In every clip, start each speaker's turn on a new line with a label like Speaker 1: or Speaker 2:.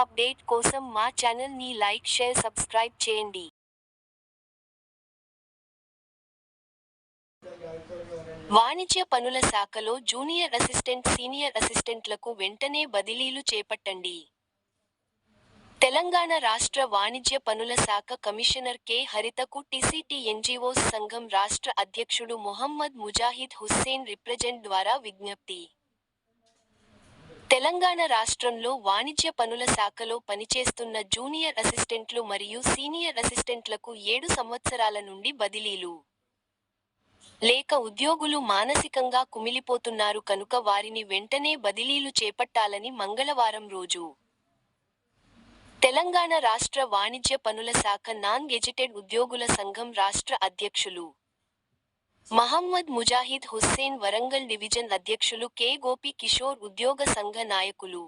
Speaker 1: Update కోసం ఛానల్ని like share subscribe చేయండి. వాణిజ్య పనుల శాఖలో జూనియర్ అసిస్టెంట్ సీనియర్ అసిస్టెంట్లకు వెంటనే బదిలీలు చేపట్టండి. తెలంగాణ రాష్ట్ర వాణిజ్య పనుల శాఖ కమిషనర్ కె. హరితకు టిసిటి ఎన్జిఓస్ సంఘం రాష్ట్ర అధ్యక్షుడు మొహమ్మద్ ముజాహిద్ హుస్సేన్ రిప్రజెంట్ ద్వారా విజ్ఞప్తి. తెలంగాణ రాష్ట్రంలో వాణిజ్య పనుల శాఖలో పనిచేస్తున్న జూనియర్ అసిస్టెంట్లు మరియు సీనియర్ అసిస్టెంట్లకు ఏడు సంవత్సరాల నుండి బదిలీలు. లేక ఉద్యోగులు మానసికంగా కుమిలిపోతున్నారు కనుక వారిని వెంటనే బదిలీలు చేపట్టాలని మంగళవారం రోజు. తెలంగాణ రాష్ట్ర వాణిజ్య పనుల శాఖ నాన్ గెజిటెడ్ ఉద్యోగుల సంఘం రాష్ట్ర అధ్యక్షులు మహమ్మద్ ముజాహిద్ హుస్సేన్ వరంగల్ డివిజన్ అధ్యక్షులు కె. గోపి కిషోర్ ఉద్యోగ సంఘ నాయకులు.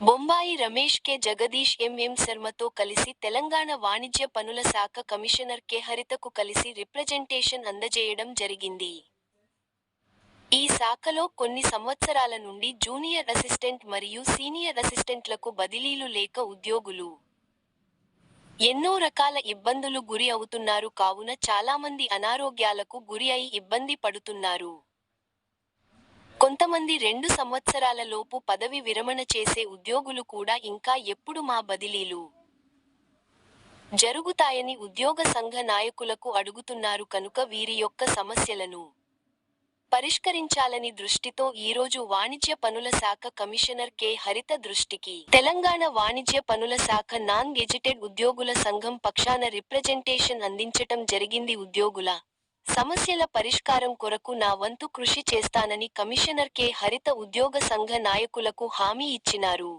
Speaker 1: బొంబాయి రమేష్ కె. జగదీష్ ఎంఎం శర్మతో కలిసి తెలంగాణ వాణిజ్య పనుల శాఖ కమిషనర్ కె. హరితకు కలిసి రిప్రజెంటేషన్ అందజేయడం జరిగింది. ఈ శాఖలో కొన్ని సంవత్సరాల నుండి జూనియర్ అసిస్టెంట్ మరియు సీనియర్ అసిస్టెంట్లకు బదిలీలు లేక ఉద్యోగులు ఎన్నో రకాల ఇబ్బందులు గురి అవుతున్నారు. కావున చాలామంది అనారోగ్యాలకు గురి అయి ఇబ్బంది పడుతున్నారు. కొంతమంది రెండు సంవత్సరాల లోపు పదవి విరమణ చేసే ఉద్యోగులు కూడా ఇంకా ఎప్పుడు మా బదిలీలు జరుగుతాయని ఉద్యోగ సంఘ నాయకులకు అడుగుతున్నారు. కనుక వీరి యొక్క సమస్యలను పరిష్కరించాలని దృష్టితో ఈరోజు వాణిజ్య పనుల శాఖ కమిషనర్ కె. హరిత దృష్టికి. తెలంగాణ వాణిజ్య పనుల శాఖ నాన్ గెజిటెడ్ ఉద్యోగుల సంఘం పక్షాన రిప్రజెంటేషన్ అందించటం జరిగింది ఉద్యోగుల సమస్యల పరిష్కారం కొరకు నా వంతు కృషి చేస్తానని కమిషనర్ కె. హరిత ఉద్యోగ సంఘ నాయకులకు హామీ ఇచ్చినారు.